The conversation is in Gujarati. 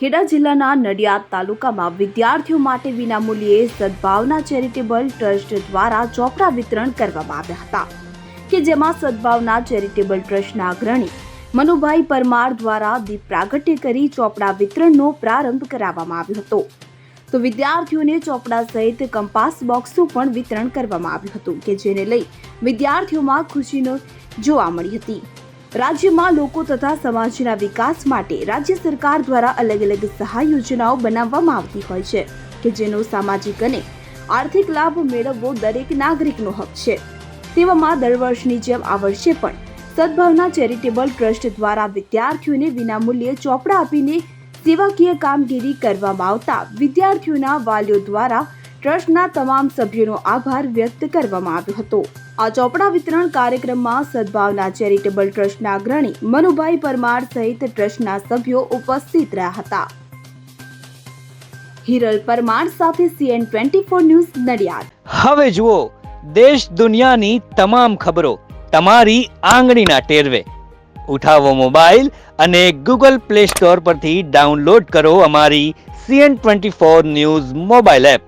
ખેડા જિલ્લાના નડિયાદ તાલુકામાં વિદ્યાર્થીઓ માટે વિનામૂલ્યે સદભાવના ચેરિટેબલ ટ્રસ્ટ દ્વારા ચોપડા વિતરણ કરવામાં આવ્યા હતા, કે જેમાં સદભાવના ચેરિટેબલ ટ્રસ્ટના અગ્રણી મનુભાઈ પરમાર દ્વારા દીપ પ્રાગટ્ય કરી ચોપડા વિતરણનો પ્રારંભ કરાવવામાં આવ્યો હતો. તો વિદ્યાર્થીઓને ચોપડા સહિત કંપાસ બોક્સનું પણ વિતરણ કરવામાં આવ્યું હતું, કે જેને લઈ વિદ્યાર્થીઓમાં ખુશીનો જોવા મળી હતી. રાજ્યમાં લોકો તથા સમાજના વિકાસ માટે રાજ્ય સરકાર દ્વારા અલગ અલગ સહાય યોજનાઓ બનાવવામાં આવતી હોય છે કે જેનો સામાજિક અને આર્થિક લાભ મેળવવો દરેક નાગરિકનો હક છે. તેવામાં દર વર્ષની જેમ આ વર્ષે પણ સદભાવના ચેરિટેબલ ટ્રસ્ટ દ્વારા વિદ્યાર્થીઓને વિનામૂલ્યે ચોપડા આપીને સેવાકીય કામગીરી કરવામાં આવતા વિદ્યાર્થીઓના વાલીઓ દ્વારા ટ્રસ્ટના તમામ સભ્યોનો આભાર વ્યક્ત કરવામાં આવ્યો હતો. આ ચોપડા વિતરણ કાર્યક્રમમાં સદભાવના ચેરિટેબલ ટ્રસ્ટના અગ્રણી મનુભાઈ પરમાર સહિત ટ્રસ્ટના સભ્યો ઉપસ્થિત રહ્યા હતા. હિરલ પરમાર સાથે CN twenty four news Nadiad. હવે જુઓ, દેશ દુનિયાની તમામ ખબરો તમારી આંગળીના ટેરવે. ઉઠાવો મોબાઈલ અને ગૂગલ પ્લે સ્ટોર પરથી ડાઉનલોડ કરો અમારી CN twenty four news mobile app.